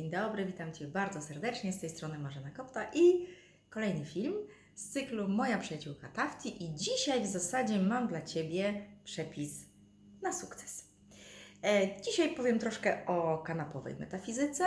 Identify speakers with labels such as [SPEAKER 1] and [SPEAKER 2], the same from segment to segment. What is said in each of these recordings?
[SPEAKER 1] Dzień dobry, witam Cię bardzo serdecznie. Z tej strony Marzena Kopta i kolejny film z cyklu Moja przyjaciółka Tafti. I dzisiaj w zasadzie mam dla Ciebie przepis na sukces. E, dzisiaj powiem troszkę o kanapowej metafizyce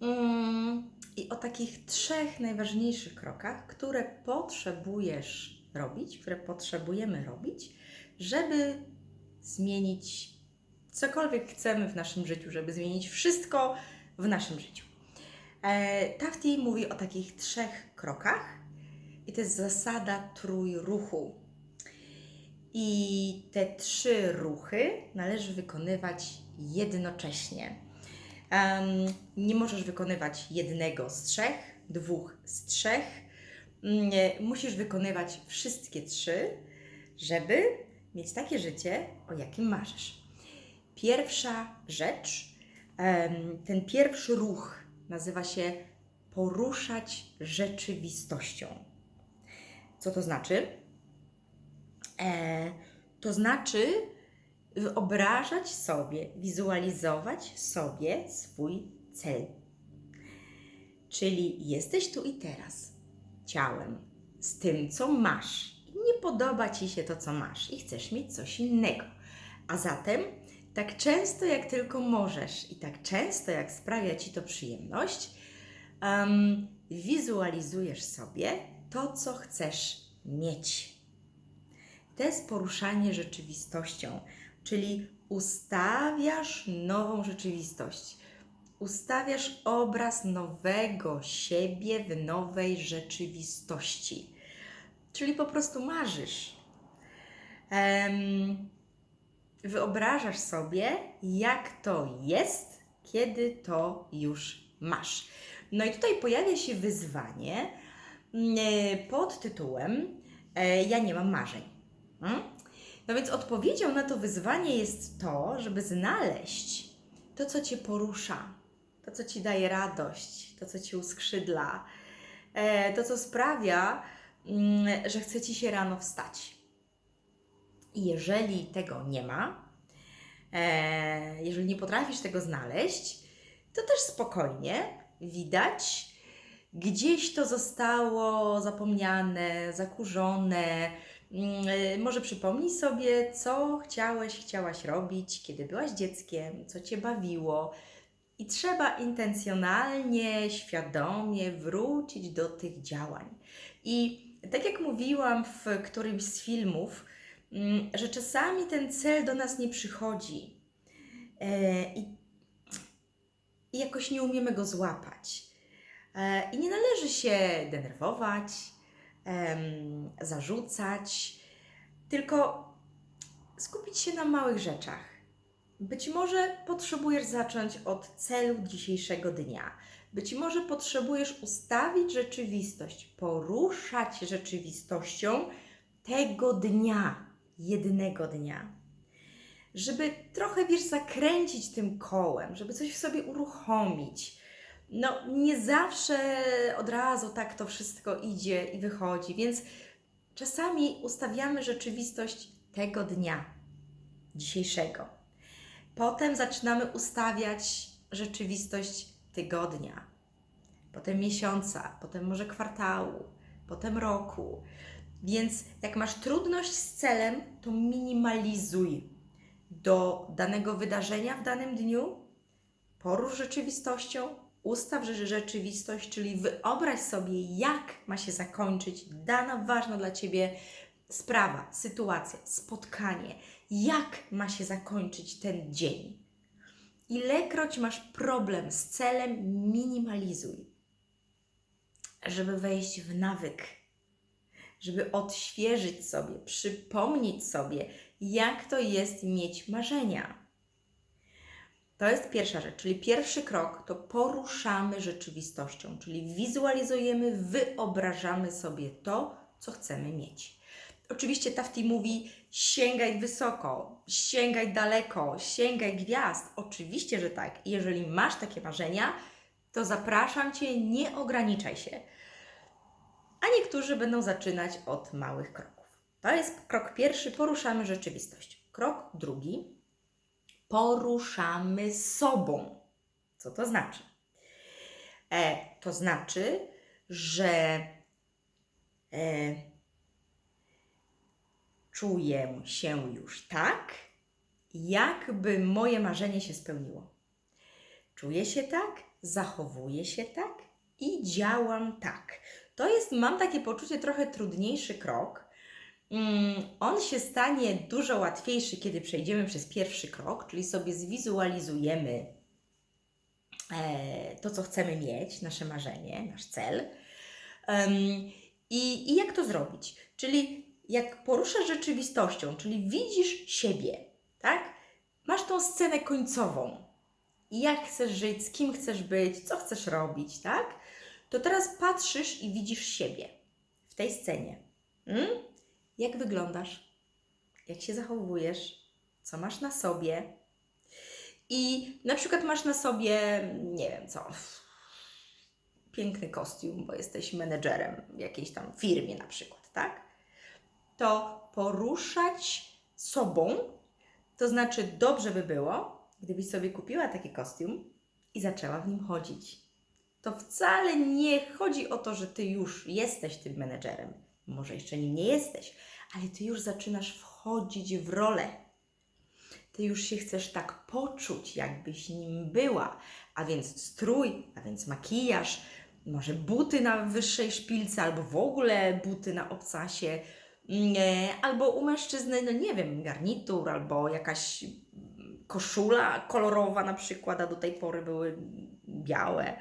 [SPEAKER 1] mm, i o takich trzech najważniejszych krokach, które potrzebujesz robić, które potrzebujemy robić, żeby zmienić cokolwiek chcemy w naszym życiu, żeby zmienić wszystko w naszym życiu. E, Tafti mówi o takich trzech krokach i to jest zasada trójruchu. I te trzy ruchy należy wykonywać jednocześnie. Em, nie możesz wykonywać jednego z trzech, dwóch z trzech. Mm, nie, Musisz wykonywać wszystkie trzy, żeby mieć takie życie, o jakim marzysz. Pierwsza rzecz, ten pierwszy ruch nazywa się poruszać rzeczywistością. Co to znaczy? E, to znaczy wyobrażać sobie, wizualizować sobie swój cel. Czyli jesteś tu i teraz, ciałem, z tym, co masz. Nie podoba ci się to, co masz, i chcesz mieć coś innego. A zatem, tak często jak tylko możesz i tak często jak sprawia ci to przyjemność, em, wizualizujesz sobie to, co chcesz mieć. To jest poruszanie rzeczywistością, czyli ustawiasz nową rzeczywistość. Ustawiasz obraz nowego siebie w nowej rzeczywistości. Czyli po prostu marzysz. Em, wyobrażasz sobie, jak to jest, kiedy to już masz. No i tutaj pojawia się wyzwanie mm, e, pod tytułem e, Ja nie mam marzeń. Mm? No więc odpowiedzią na to wyzwanie jest to, żeby znaleźć to, co Cię porusza, to, co Ci daje radość, to, co Ci uskrzydla, e, to, co sprawia, mm, że chce Ci się rano wstać. I jeżeli tego nie ma, e, jeżeli nie potrafisz tego znaleźć, to też spokojnie widać, gdzieś to zostało zapomniane, zakurzone. Mm, e, Może przypomnij sobie, co chciałeś, chciałaś robić, kiedy byłaś dzieckiem, co cię bawiło. I trzeba intencjonalnie, świadomie wrócić do tych działań. I tak jak mówiłam w którymś z filmów, że czasami ten cel do nas nie przychodzi e, i, jakoś nie umiemy go złapać. E, I nie należy się denerwować, zarzucać, tylko skupić się na małych rzeczach. Być może potrzebujesz zacząć od celu dzisiejszego dnia. Być może potrzebujesz ustawić rzeczywistość, poruszać rzeczywistością tego dnia, jednego dnia. Żeby trochę, wiesz, zakręcić tym kołem, żeby coś w sobie uruchomić. No, nie zawsze od razu tak to wszystko idzie i wychodzi, więc czasami ustawiamy rzeczywistość tego dnia, dzisiejszego. Potem zaczynamy ustawiać rzeczywistość tygodnia, potem miesiąca, potem może kwartału, potem roku. Więc jak masz trudność z celem, to minimalizuj. Do danego wydarzenia w danym dniu, porusz rzeczywistością, ustaw rze- rzeczywistość, czyli wyobraź sobie, jak ma się zakończyć dana ważna dla Ciebie sprawa, sytuacja, spotkanie, jak ma się zakończyć ten dzień. Ilekroć masz problem z celem, minimalizuj, żeby wejść w nawyk, żeby odświeżyć sobie, przypomnieć sobie, jak to jest mieć marzenia. To jest pierwsza rzecz, czyli pierwszy krok to poruszamy rzeczywistością, czyli wizualizujemy, wyobrażamy sobie to, co chcemy mieć. Oczywiście Tafti mówi: sięgaj wysoko, sięgaj daleko, sięgaj gwiazd. Oczywiście, że tak. Jeżeli masz takie marzenia, to zapraszam Cię, nie ograniczaj się. A niektórzy będą zaczynać od małych kroków. To jest krok pierwszy, poruszamy rzeczywistość. Krok drugi, poruszamy sobą. Co to znaczy? E, to znaczy, że e, czuję się już tak, jakby moje marzenie się spełniło. Czuję się tak, zachowuję się tak i działam tak. To jest, mam takie poczucie, trochę trudniejszy krok. Mm, On się stanie dużo łatwiejszy, kiedy przejdziemy przez pierwszy krok, czyli sobie zwizualizujemy e, to, co chcemy mieć, nasze marzenie, nasz cel. I, I jak to zrobić? Czyli jak poruszasz rzeczywistością, czyli widzisz siebie, tak? Masz tą scenę końcową. Jak chcesz żyć, z kim chcesz być, co chcesz robić, tak? To teraz patrzysz i widzisz siebie w tej scenie. Mm? Jak wyglądasz? Jak się zachowujesz? Co masz na sobie? I na przykład masz na sobie, nie wiem co, piękny kostium, bo jesteś menedżerem w jakiejś tam firmie na przykład, tak? To poruszać sobą, to znaczy dobrze by było, gdybyś sobie kupiła taki kostium i zaczęła w nim chodzić. To wcale nie chodzi o to, że ty już jesteś tym menedżerem. Może jeszcze nim nie jesteś, ale ty już zaczynasz wchodzić w rolę. Ty już się chcesz tak poczuć, jakbyś nim była. A więc strój, a więc makijaż, może buty na wyższej szpilce, albo w ogóle buty na obcasie, nie, albo u mężczyzny, no nie wiem, garnitur, albo jakaś mm, koszula kolorowa na przykład, a do tej pory były białe.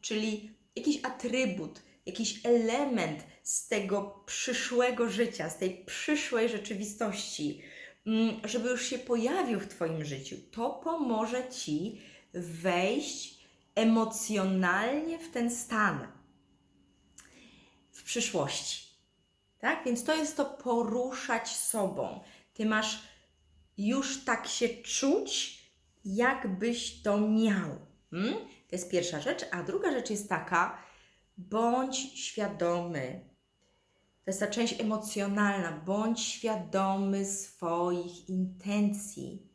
[SPEAKER 1] Czyli jakiś atrybut, jakiś element z tego przyszłego życia, z tej przyszłej rzeczywistości, mm, żeby już się pojawił w Twoim życiu. To pomoże Ci wejść emocjonalnie w ten stan w przyszłości. Tak? Więc to jest to poruszać sobą. Ty masz już tak się czuć, jakbyś to miał. Hmm? To jest pierwsza rzecz. A druga rzecz jest taka, bądź świadomy. To jest ta część emocjonalna. Bądź świadomy swoich intencji.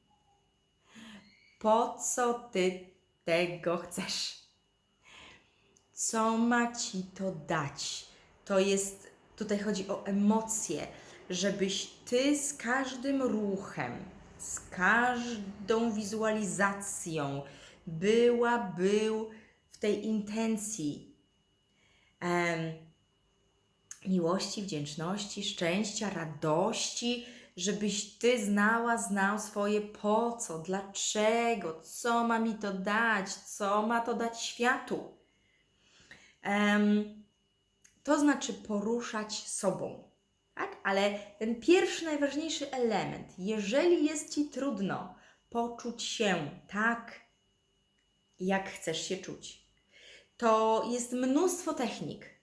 [SPEAKER 1] Po co ty tego chcesz? Co ma ci to dać? To jest, tutaj chodzi o emocje, żebyś ty z każdym ruchem, z każdą wizualizacją była, był w tej intencji em, miłości, wdzięczności, szczęścia, radości, żebyś ty znała, znał swoje po co, dlaczego, co ma mi to dać, co ma to dać światu. To znaczy poruszać sobą. Tak? Ale ten pierwszy, najważniejszy element, jeżeli jest ci trudno poczuć się tak, jak chcesz się czuć, to jest mnóstwo technik.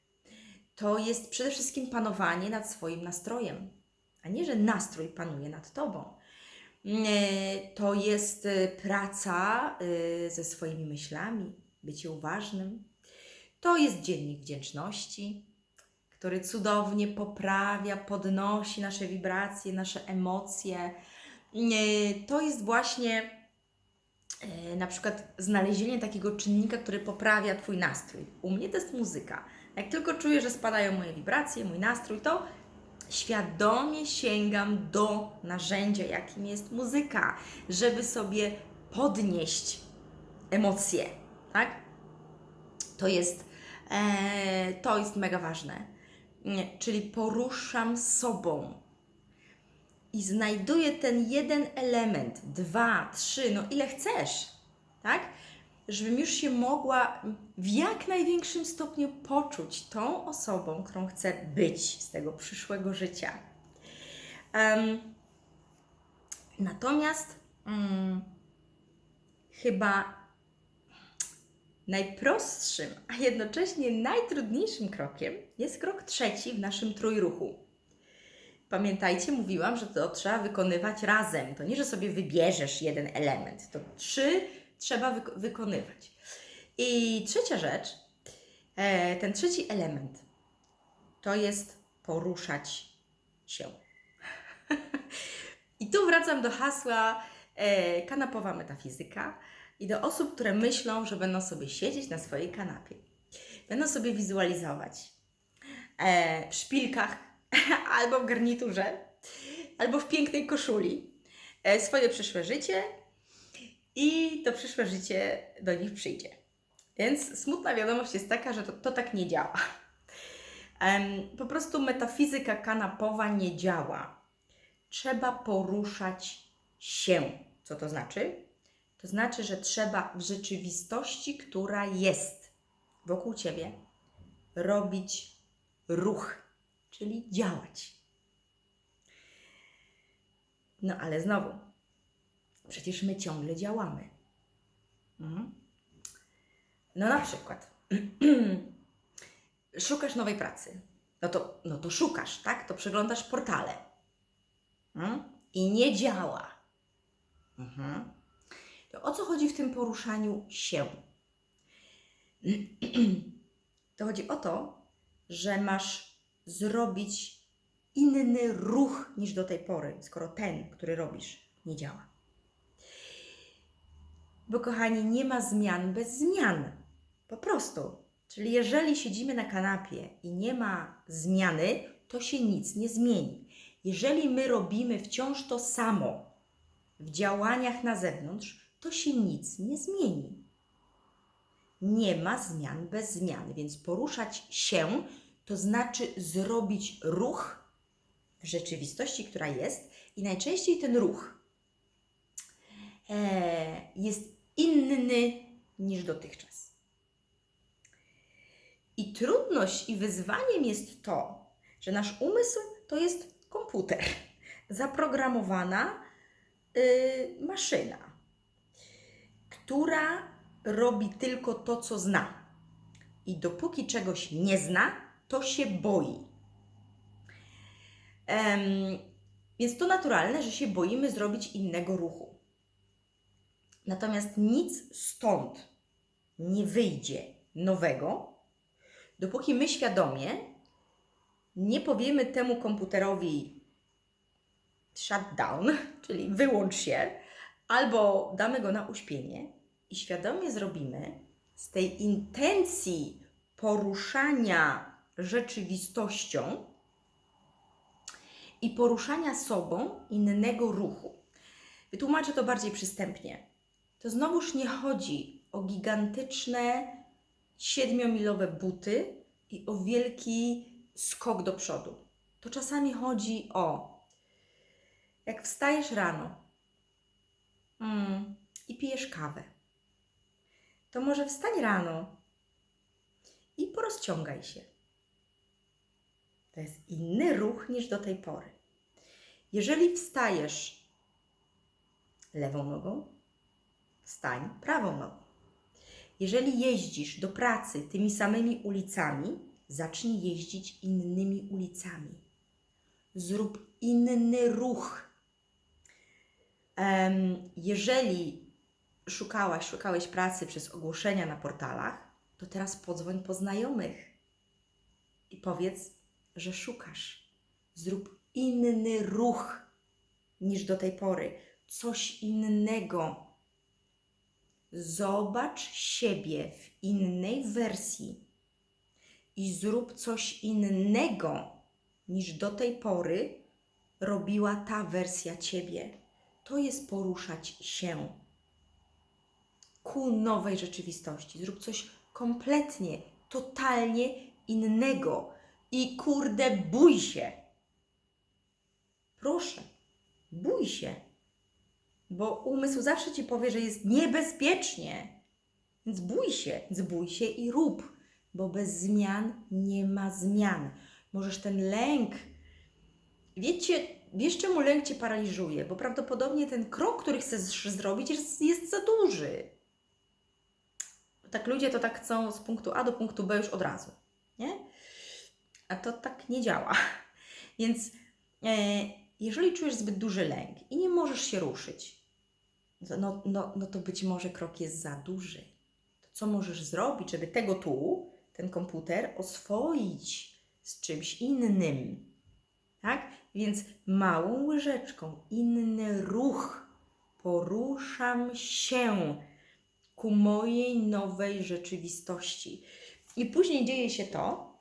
[SPEAKER 1] To jest przede wszystkim panowanie nad swoim nastrojem, a nie, że nastrój panuje nad tobą. Nie, To jest y, praca y, ze swoimi myślami, bycie uważnym. To jest dziennik wdzięczności, który cudownie poprawia, podnosi nasze wibracje, nasze emocje. Nie, To jest właśnie e, na przykład znalezienie takiego czynnika, który poprawia Twój nastrój. U mnie to jest muzyka. Jak tylko czuję, że spadają moje wibracje, mój nastrój, to świadomie sięgam do narzędzia, jakim jest muzyka, żeby sobie podnieść emocje, tak? To jest, e, to jest mega ważne. Nie, Czyli poruszam sobą i znajduję ten jeden element, dwa, trzy, no ile chcesz, tak? Żebym już się mogła w jak największym stopniu poczuć tą osobą, którą chcę być z tego przyszłego życia. Em, natomiast mm, chyba najprostszym, a jednocześnie najtrudniejszym krokiem jest krok trzeci w naszym trójruchu. Pamiętajcie, mówiłam, że to trzeba wykonywać razem. To nie, że sobie wybierzesz jeden element. To trzy trzeba wyk- wykonywać. I trzecia rzecz, e, ten trzeci element, to jest poruszać się. I tu wracam do hasła e, kanapowa metafizyka. i do osób, które myślą, że będą sobie siedzieć na swojej kanapie. Będą sobie wizualizować e, w szpilkach albo w garniturze, albo w pięknej koszuli e, swoje przyszłe życie i to przyszłe życie do nich przyjdzie. Więc smutna wiadomość jest taka, że to, to tak nie działa. Em, po prostu metafizyka kanapowa nie działa. Trzeba poruszać się. Co to znaczy? To znaczy, że trzeba w rzeczywistości, która jest wokół ciebie, robić ruch, czyli działać. No ale znowu, przecież my ciągle działamy. Mhm. No na przykład, szukasz nowej pracy. No to, no to szukasz, tak? To przeglądasz portale. Mhm. I nie działa. Mhm. To o co chodzi w tym poruszaniu się? To chodzi o to, że masz zrobić inny ruch niż do tej pory, skoro ten, który robisz, nie działa. Bo kochani, nie ma zmian bez zmian. Po prostu. Czyli jeżeli siedzimy na kanapie i nie ma zmiany, to się nic nie zmieni. Jeżeli my robimy wciąż to samo w działaniach na zewnątrz, to się nic nie zmieni. Nie ma zmian bez zmian, więc poruszać się to znaczy zrobić ruch w rzeczywistości, która jest, i najczęściej ten ruch e, jest inny niż dotychczas. I trudność i wyzwaniem jest to, że nasz umysł to jest komputer, zaprogramowana y, maszyna, która robi tylko to, co zna. I dopóki czegoś nie zna, to się boi. Em, więc to naturalne, że się boimy zrobić innego ruchu. Natomiast nic stąd nie wyjdzie nowego, dopóki my świadomie nie powiemy temu komputerowi shutdown, czyli wyłącz się, albo damy go na uśpienie i świadomie zrobimy z tej intencji poruszania rzeczywistością i poruszania sobą innego ruchu. Wytłumaczę to bardziej przystępnie. To znowuż nie chodzi o gigantyczne siedmiomilowe buty i o wielki skok do przodu. To czasami chodzi o jak wstajesz rano mm, i pijesz kawę, to może wstań rano i porozciągaj się. To jest inny ruch niż do tej pory. Jeżeli wstajesz lewą nogą, wstań prawą nogą. Jeżeli jeździsz do pracy tymi samymi ulicami, zacznij jeździć innymi ulicami. Zrób inny ruch. Jeżeli szukałaś, szukałeś pracy przez ogłoszenia na portalach, to teraz podzwoń po znajomych i powiedz, że szukasz. Zrób inny ruch niż do tej pory, coś innego. Zobacz siebie w innej wersji i zrób coś innego niż do tej pory robiła ta wersja ciebie. To jest poruszać się ku nowej rzeczywistości. Zrób coś kompletnie, totalnie innego. I kurde, bój się. Proszę, bój się. Bo umysł zawsze ci powie, że jest niebezpiecznie. Więc bój się, więc bój się i rób, bo bez zmian nie ma zmian. Możesz ten lęk. Wiecie, wiesz czemu lęk cię paraliżuje? Bo prawdopodobnie ten krok, który chcesz zrobić, jest, jest za duży tak ludzie to tak chcą z punktu A do punktu B już od razu, nie? A to tak nie działa. Więc e, jeżeli czujesz zbyt duży lęk i nie możesz się ruszyć, no, no, no to być może krok jest za duży. To co możesz zrobić, żeby tego tu, ten komputer, oswoić z czymś innym? Tak? Więc małą łyżeczką, inny ruch. Poruszam się ku mojej nowej rzeczywistości. I później dzieje się to,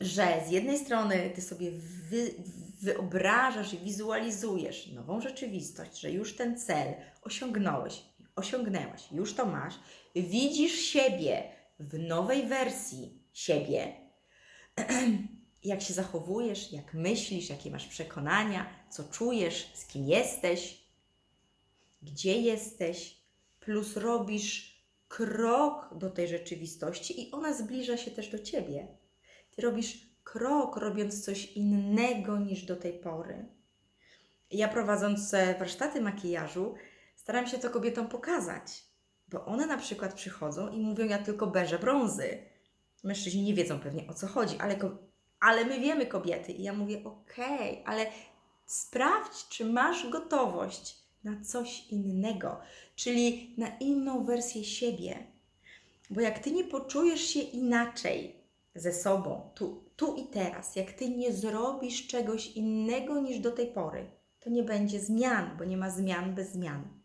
[SPEAKER 1] że z jednej strony ty sobie wy, wyobrażasz i wizualizujesz nową rzeczywistość, że już ten cel osiągnąłeś, osiągnęłaś, już to masz, widzisz siebie w nowej wersji siebie, jak się zachowujesz, jak myślisz, jakie masz przekonania, co czujesz, z kim jesteś, gdzie jesteś, plus robisz krok do tej rzeczywistości i ona zbliża się też do ciebie. Ty robisz krok, robiąc coś innego niż do tej pory. Ja prowadząc warsztaty makijażu, staram się to kobietom pokazać, bo one na przykład przychodzą i mówią: Ja tylko beżę brązy. Mężczyźni nie wiedzą pewnie o co chodzi, ale, ale my wiemy kobiety. I ja mówię: Okej, ale sprawdź, czy masz gotowość na coś innego, czyli na inną wersję siebie. Bo jak ty nie poczujesz się inaczej ze sobą, tu, tu i teraz, jak ty nie zrobisz czegoś innego niż do tej pory, to nie będzie zmian, bo nie ma zmian bez zmian.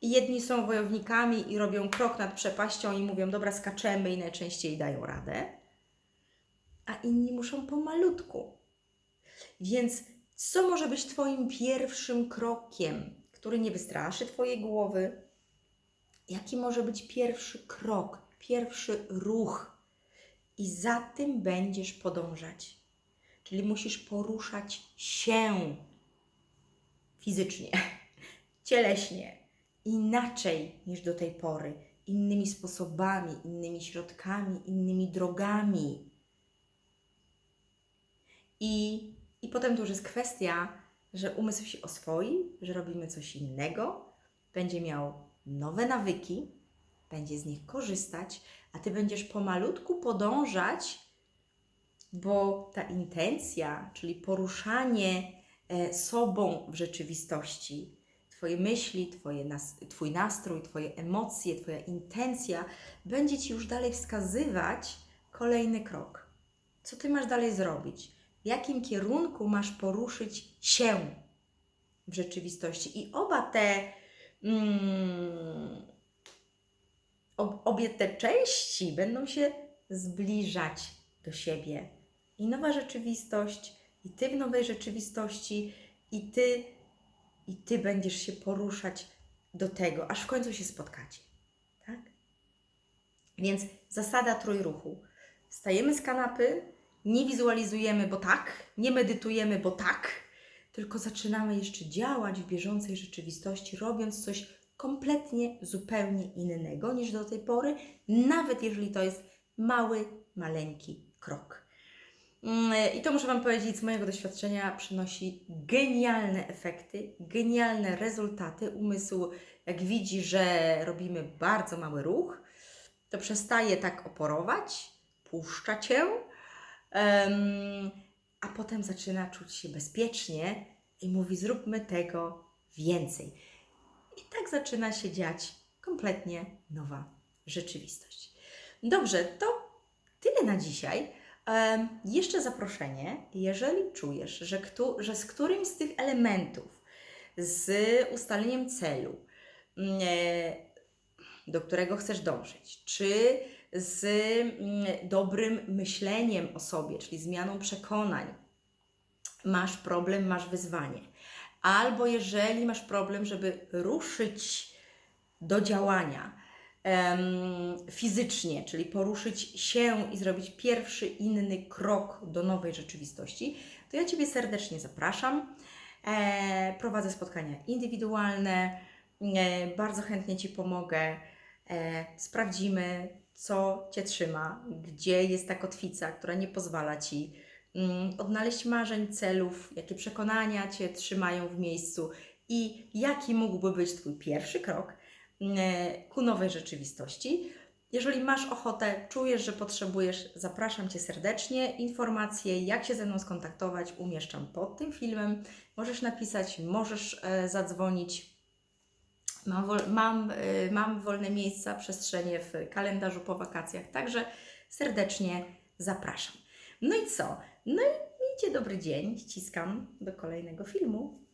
[SPEAKER 1] I jedni są wojownikami i robią krok nad przepaścią i mówią, dobra, skaczemy i najczęściej dają radę, a inni muszą pomalutku. Więc co może być Twoim pierwszym krokiem, który nie wystraszy Twojej głowy? Jaki może być pierwszy krok, pierwszy ruch? I za tym będziesz podążać. Czyli musisz poruszać się fizycznie, cieleśnie, inaczej niż do tej pory, innymi sposobami, innymi środkami, innymi drogami. I, I potem to już jest kwestia, że umysł się oswoi, że robimy coś innego, będzie miał nowe nawyki, będzie z nich korzystać, a ty będziesz pomalutku podążać, bo ta intencja, czyli poruszanie e, sobą w rzeczywistości, Twoje myśli, twoje nas, Twój nastrój, Twoje emocje, Twoja intencja będzie Ci już dalej wskazywać kolejny krok. Co Ty masz dalej zrobić? W jakim kierunku masz poruszyć się w rzeczywistości? I oba te, mm, obie te części będą się zbliżać do siebie. I nowa rzeczywistość, i Ty w nowej rzeczywistości, i Ty i ty będziesz się poruszać do tego, aż w końcu się spotkacie. Tak? Więc zasada trójruchu. Wstajemy z kanapy, nie wizualizujemy, bo tak, nie medytujemy, bo tak, tylko zaczynamy jeszcze działać w bieżącej rzeczywistości, robiąc coś kompletnie, zupełnie innego niż do tej pory, nawet jeżeli to jest mały, maleńki krok. Mm, I to muszę Wam powiedzieć, z mojego doświadczenia przynosi genialne efekty, genialne rezultaty. Umysł, jak widzi, że robimy bardzo mały ruch, to przestaje tak oporować, puszcza cię, a potem zaczyna czuć się bezpiecznie i mówi: Zróbmy tego więcej. I tak zaczyna się dziać kompletnie nowa rzeczywistość. Dobrze, to tyle na dzisiaj. Em, jeszcze zaproszenie, jeżeli czujesz, że, kto, że z którymś z tych elementów, z ustaleniem celu, mm, e, do którego chcesz dążyć, czy z mm, dobrym myśleniem o sobie, czyli zmianą przekonań, masz problem, masz wyzwanie. Albo jeżeli masz problem, żeby ruszyć do działania, fizycznie, czyli poruszyć się i zrobić pierwszy inny krok do nowej rzeczywistości, to ja Ciebie serdecznie zapraszam. E, prowadzę spotkania indywidualne, e, bardzo chętnie Ci pomogę. E, sprawdzimy, co Cię trzyma, gdzie jest ta kotwica, która nie pozwala Ci odnaleźć marzeń, celów, jakie przekonania Cię trzymają w miejscu i jaki mógłby być Twój pierwszy krok e, ku nowej rzeczywistości. Jeżeli masz ochotę, czujesz, że potrzebujesz, zapraszam Cię serdecznie. Informacje, jak się ze mną skontaktować, umieszczam pod tym filmem. Możesz napisać, możesz e, zadzwonić. Mam, mam, e, mam wolne miejsca, przestrzenie w kalendarzu po wakacjach, także serdecznie zapraszam. No i co? No i miejcie dobry dzień. Ściskam do kolejnego filmu.